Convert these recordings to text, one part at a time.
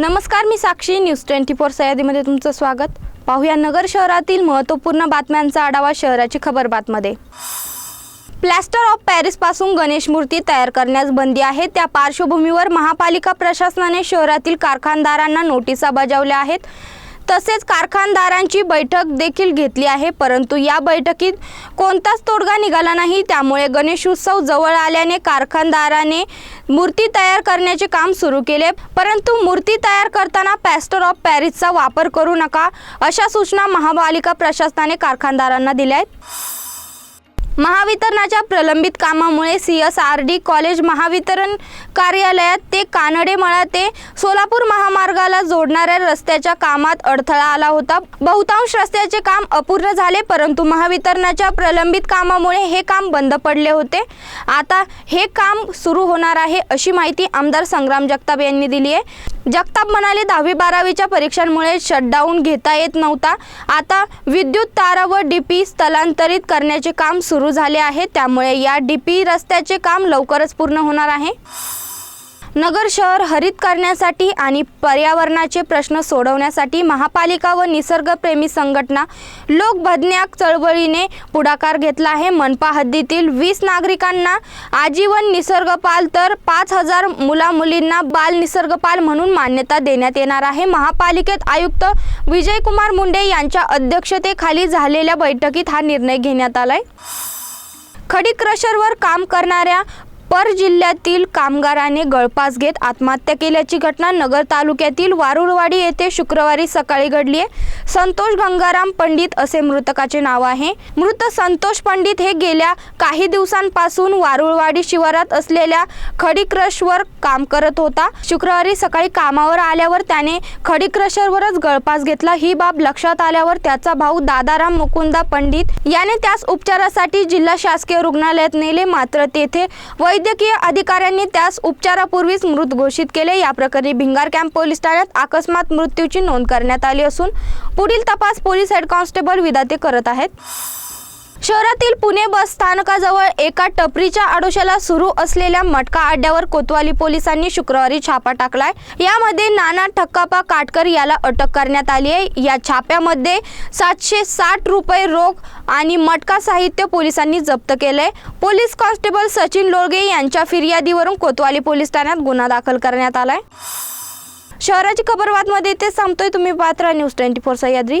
नमस्कार मी Sakshi. News twenty four सह्यादीमध्ये तुमचं स्वागत. पाहूया नगर शहरातील महत्त्वपूर्ण बातम्यांचा आढावा शहराची खबर बातमध्ये. प्लॅस्टर ऑफ पॅरिसपासून गणेश मूर्ती तयार करण्यास बंदी आहे. त्या पार्श्वभूमीवर महापालिका प्रशासनाने शहरातील कारखानदारांना नोटिसा बजावल्या आहेत. तसेच कारखानदारांची बैठक देखील घेतली आहे. परंतु या बैठकीत कोणताच तोडगा निघाला नाही. त्यामुळे गणेशोत्सव जवळ आल्याने कारखानदाराने मूर्ती तयार करण्याचे काम सुरू केले. परंतु मूर्ती तयार करताना पॅस्टर ऑफ पॅरिसचा वापर करू नका अशा सूचना महापालिका प्रशासनाने कारखानदारांना दिल्या आहेत. महावितरणाच्या प्रलंबित कामामुळे C S R D college Mahavitaran कार्यालयात ते कानडेमळा ते सोलापूर महामार्गाला जोडणाऱ्या रस्त्याच्या कामात अडथळा आला होता. बहुतांश रस्त्याचे काम अपूर्ण झाले परंतु महावितरणाच्या प्रलंबित कामामुळे हे काम बंद पडले होते. आता हे काम सुरू होणार आहे अशी माहिती आमदार संग्राम जगताप यांनी दिली आहे. जगताप म्हणाले दहावी बारावीच्या परीक्षांमुळे शटडाऊन घेता येत नव्हता. आता विद्युत तारा व डी पी स्थलांतरित करण्याचे काम सुरू झाले आहे त्यामुळे या डीपी रस्त्याचे काम लवकरच पूर्ण होणार आहे. नगर शहर हरित करण्यासाठी आणि पर्यावरणाचे प्रश्न सोडवण्यासाठी महापालिका व निसर्गप्रेमी संघटना लोकभज्ञाक चळवळीने पुढाकार घेतला आहे. मनपा हद्दीतील वीस नागरिकांना आजीवन निसर्गपाल तर पाच हजार मुलामुलींना बाल निसर्गपाल म्हणून मान्यता देण्यात येणार आहे. महापालिकेत आयुक्त विजयकुमार मुंडे यांच्या अध्यक्षतेखाली झालेल्या बैठकीत हा निर्णय घेण्यात आलाय. खडी क्रशरवर काम करणाऱ्या जिल्ह्यातील कामगाराने गळपास घेत आत्महत्या केल्याची घटना नगर तालुक्यातील वारुळवाडी येथे शुक्रवारी सकाळी घडली आहे. संतोष गंगाराम पंडित असे मृतकाचे नाव आहे. मृत संतोष पंडित हे गेल्या काही दिवसांपासून वारुळवाडी शिवारात असलेल्या खडी क्रशवर काम करत होता. शुक्रवारी सकाळी कामावर आल्यावर त्याने खडी क्रशरवरच गळपास घेतला. ही बाब लक्षात आल्यावर त्याचा भाऊ दादाराम मुकुंदा पंडित याने त्यास उपचारासाठी जिल्हा शासकीय रुग्णालयात नेले. मात्र तेथे वैद्यकीय अधिकाऱ्यांनी त्यास उपचारापूर्वीच मृत घोषित केले. या प्रकरणी भिंगार कॅम्प पोलीस ठाण्यात अकस्मात मृत्यूची नोंद करण्यात आली असून पुढील तपास पोलीस हेड कॉन्स्टेबल विदाते करत आहेत. शहरातील पुणे बस स्थानकाजवळ एका टपरीच्या आडोशाला सुरू असलेल्या मटका अड्ड्यावर कोतवाली पोलिसांनी शुक्रवारी छापा टाकलाय. यामध्ये नाना ठक्कापा काटकर याला अटक करण्यात आली आहे. या छाप्यामध्ये सातशे साठ रुपये रोख आणि मटका साहित्य पोलिसांनी जप्त केलंय. पोलीस कॉन्स्टेबल सचिन लोळगे यांच्या फिर्यादीवरून कोतवाली पोलीस ठाण्यात गुन्हा दाखल करण्यात आलाय. शहराची खबरबातमध्ये ते सांगतोय तुम्ही पात्र news twenty four Sahyadri.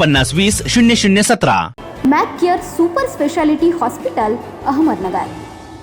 पन्नास वीस शून्य शून्य सतरा. Mac care super speciality hospital Ahmednagar.